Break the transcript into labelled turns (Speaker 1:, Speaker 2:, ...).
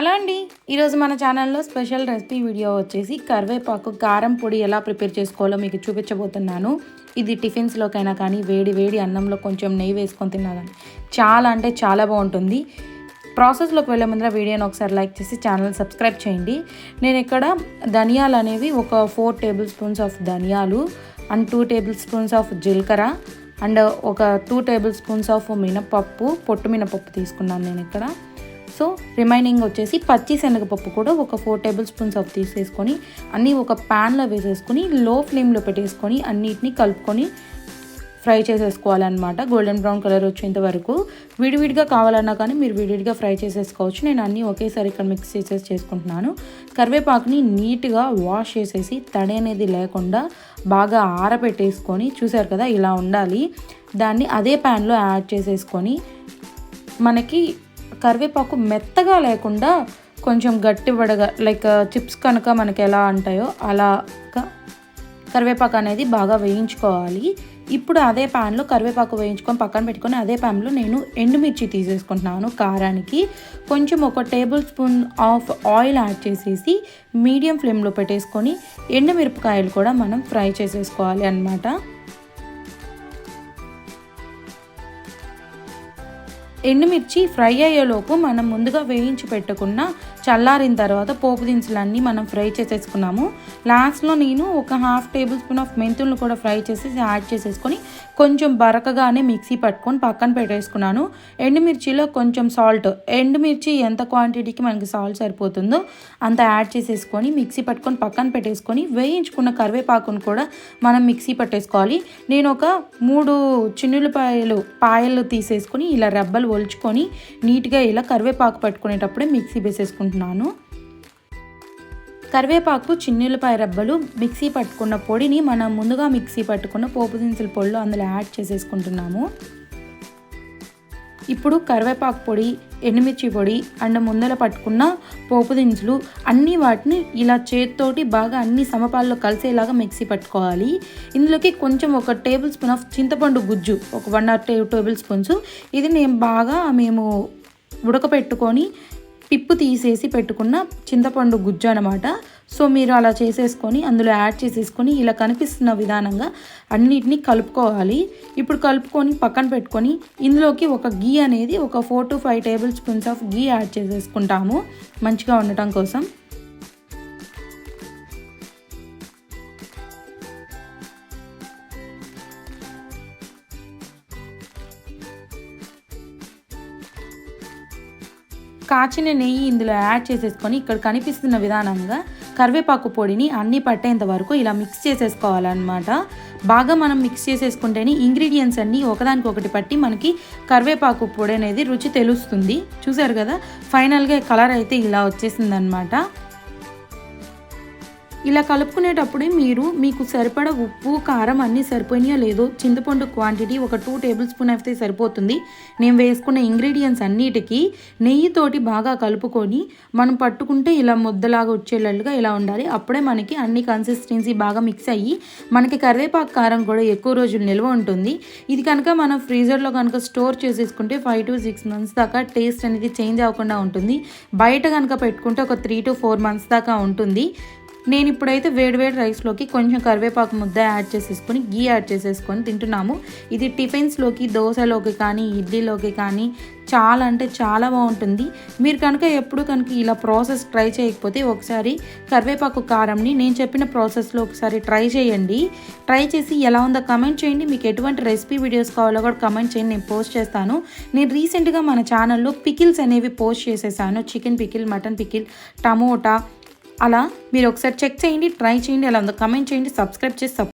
Speaker 1: Hello అండి. ఈరోజు మన ఛానల్లో స్పెషల్ రెసిపీ వీడియో వచ్చేసి కరివేపాకు కారం పొడి ఎలా ప్రిపేర్ చేసుకోవాలో మీకు చూపించబోతున్నాను. ఇది టిఫిన్స్లోకైనా కానీ వేడి వేడి అన్నంలో కొంచెం నెయ్యి వేసుకొని తిన్నా కానీ చాలా అంటే చాలా బాగుంటుంది. ప్రాసెస్లోకి వెళ్ళే ముందర వీడియోని ఒకసారి లైక్ చేసి ఛానల్ సబ్స్క్రైబ్ చేయండి. నేను ఇక్కడ ధనియాలు అనేవి ఒక ఫోర్ టేబుల్ స్పూన్స్ ఆఫ్ ధనియాలు and two tablespoons of జీలకర్ర అండ్ ఒక టూ టేబుల్ స్పూన్స్ ఆఫ్ మినపప్పు పొట్టు మినపప్పు తీసుకున్నాను నేను ఇక్కడ. సో రిమైనింగ్ వచ్చేసి పచ్చి శనగపప్పు కూడా ఒక ఫోర్ టేబుల్ స్పూన్స్ ఆఫ్ తీసేసుకొని అన్నీ ఒక ప్యాన్లో వేసేసుకొని లో ఫ్లేమ్లో పెట్టేసుకొని అన్నిటిని కలుపుకొని ఫ్రై చేసేసుకోవాలన్నమాట. గోల్డెన్ బ్రౌన్ కలర్ వచ్చేంత వరకు. విడివిడిగా కావాలన్నా కానీ మీరు విడివిడిగా ఫ్రై చేసేసుకోవచ్చు. నేను అన్నీ ఒకేసారి ఇక్కడ మిక్స్ చేసేసి చేసుకుంటున్నాను. కరివేపాకుని నీట్గా వాష్ చేసేసి తడి అనేది లేకుండా బాగా ఆరబెట్టేసుకొని చూసారు కదా ఇలా ఉండాలి. దాన్ని అదే ప్యాన్లో యాడ్ చేసేసుకొని మనకి కరివేపాకు మెత్తగా లేకుండా కొంచెం గట్టి పడగా లైక్ చిప్స్ కనుక మనకి ఎలా అంటాయో అలా కరివేపాకు అనేది బాగా వేయించుకోవాలి. ఇప్పుడు అదే ప్యాన్లో కరివేపాకు వేయించుకొని పక్కన పెట్టుకొని అదే ప్యాన్లో నేను ఎండుమిర్చి తీసేసుకుంటున్నాను కారానికి. కొంచెం ఒక tablespoon of oil add చేసేసి మీడియం ఫ్లేమ్లో పెట్టేసుకొని ఎండుమిరపకాయలు కూడా మనం ఫ్రై చేసేసుకోవాలి అన్నమాట. ఎండుమిర్చి ఫ్రై అయ్యేలోపు మనం ముందుగా వేయించి పెట్టుకున్న చల్లారిన తర్వాత పోపు దినుసులన్నీ మనం ఫ్రై చేసేసుకున్నాము. లాస్ట్లో నేను ఒక హాఫ్ టేబుల్ స్పూన్ ఆఫ్ మెంతులను కూడా ఫ్రై చేసేసి యాడ్ చేసేసుకొని కొంచెం బరకగానే మిక్సీ పట్టుకొని పక్కన పెట్టేసుకున్నాను. ఎండుమిర్చిలో కొంచెం సాల్ట్ ఎండుమిర్చి ఎంత క్వాంటిటీకి మనకి సాల్ట్ సరిపోతుందో అంత యాడ్ చేసేసుకొని మిక్సీ పట్టుకొని పక్కన పెట్టేసుకొని వేయించుకున్న కరివేపాకును కూడా మనం మిక్సీ పట్టేసుకోవాలి. నేను ఒక మూడు చిన్నులపాయలు పాయలు తీసేసుకొని ఇలా రెబ్బలు ఒలుచుకొని నీట్గా ఇలా కరివేపాకు పట్టుకునేటప్పుడే మిక్సీ వేసేసుకుంటున్నాను. కరివేపాకు చిన్నులపాయ రబ్బలు మిక్సీ పట్టుకున్న పొడిని మనం ముందుగా మిక్సీ పట్టుకున్న పోపు దినుసుల పొడిలో అందులో యాడ్ చేసేసుకుంటున్నాము. ఇప్పుడు కరివేపాకు పొడి ఎండుమిర్చి పొడి అండ్ ముందర పట్టుకున్న పోపు దినుసులు అన్ని వాటిని ఇలా చేతితోటి బాగా అన్ని సమపాల్లో కలిసేలాగా మిక్సీ పట్టుకోవాలి. ఇందులోకి కొంచెం ఒక టేబుల్ స్పూన్ ఆఫ్ చింతపండు గుజ్జు ఒక వన్ ఆర్ టే టేబుల్ స్పూన్స్. ఇది నేను బాగా మేము ఉడకపెట్టుకొని పిప్పు తీసేసి పెట్టుకున్న చింతపండు గుజ్జు అనమాట సో మీరు అలా చేసేసుకొని అందులో యాడ్ చేసేసుకొని ఇలా కనిపిస్తున్న విధానంగా అన్నిటినీ కలుపుకోవాలి. ఇప్పుడు కలుపుకొని పక్కన పెట్టుకొని ఇందులోకి ఒక గీ అనేది ఒక four to five tablespoons of ghee add చేసేసుకుంటాము. మంచిగా ఉండటం కోసం. కాచిన నెయ్యి ఇందులో యాడ్ చేసేసుకొని ఇక్కడ కనిపిస్తున్న విధానంగా కరివేపాకు పొడిని అన్నీ పట్టేంత వరకు ఇలా మిక్స్ చేసేసుకోవాలన్నమాట. బాగా మనం మిక్స్ చేసేసుకుంటేనే ఇంగ్రీడియంట్స్ అన్నీ ఒకదానికొకటి పట్టి మనకి కరివేపాకు పొడి అనేది రుచి తెలుస్తుంది. చూసారు కదా? ఫైనల్గా కలర్ అయితే ఇలా వచ్చేసింది అనమాట ఇలా కలుపుకునేటప్పుడే మీరు మీకు సరిపడ ఉప్పు కారం అన్నీ సరిపోయినాయో లేదో చింతపండు క్వాంటిటీ ఒక టూ టేబుల్ స్పూన్ అయితే సరిపోతుంది. నేను వేసుకున్న ఇంగ్రీడియంట్స్ అన్నిటికీ నెయ్యితోటి బాగా కలుపుకొని మనం పట్టుకుంటే ఇలా ముద్దలాగా వచ్చేటట్లుగా ఇలా ఉండాలి. అప్పుడే మనకి అన్ని కన్సిస్టెన్సీ బాగా మిక్స్ అయ్యి మనకి కరివేపాకు కారం కూడా ఎక్కువ రోజులు నిల్వ ఉంటుంది. ఇది కనుక మనం ఫ్రీజర్లో కనుక స్టోర్ చేసేసుకుంటే ఫైవ్ టు సిక్స్ మంత్స్ దాకా టేస్ట్ అనేది చేంజ్ అవ్వకుండా ఉంటుంది. బయట కనుక పెట్టుకుంటే ఒక త్రీ టు ఫోర్ మంత్స్ దాకా ఉంటుంది. నేను ఇప్పుడైతే వేడివేడి రైస్లోకి కొంచెం కరివేపాకు ముద్ద యాడ్ చేసేసుకొని గీ యాడ్ చేసేసుకొని తింటున్నాము. ఇది టిఫిన్స్లోకి దోశలోకి కానీ ఇడ్లీలోకి కానీ చాలా అంటే చాలా బాగుంటుంది. మీరు కనుక ఎప్పుడు కనుక ఇలా ప్రాసెస్ ట్రై చేయకపోతే ఒకసారి కరివేపాకు కారంని నేను చెప్పిన ప్రాసెస్లో ఒకసారి ట్రై చేయండి. ట్రై చేసి ఎలా ఉందో కమెంట్ చేయండి. మీకు ఎటువంటి రెసిపీ వీడియోస్ కావాలో కూడా కమెంట్ చేయండి. నేను పోస్ట్ చేస్తాను. నేను రీసెంట్గా మన ఛానల్లో పికిల్స్ అనేవి పోస్ట్ చేసేసాను. Chicken pickle mutton pickle tomato అలా మీరు ఒకసారి చెక్ చేయండి ట్రై చేయండి అలా ఉందో. కమెంట్ చేయండి సబ్స్క్రైబ్ చేసి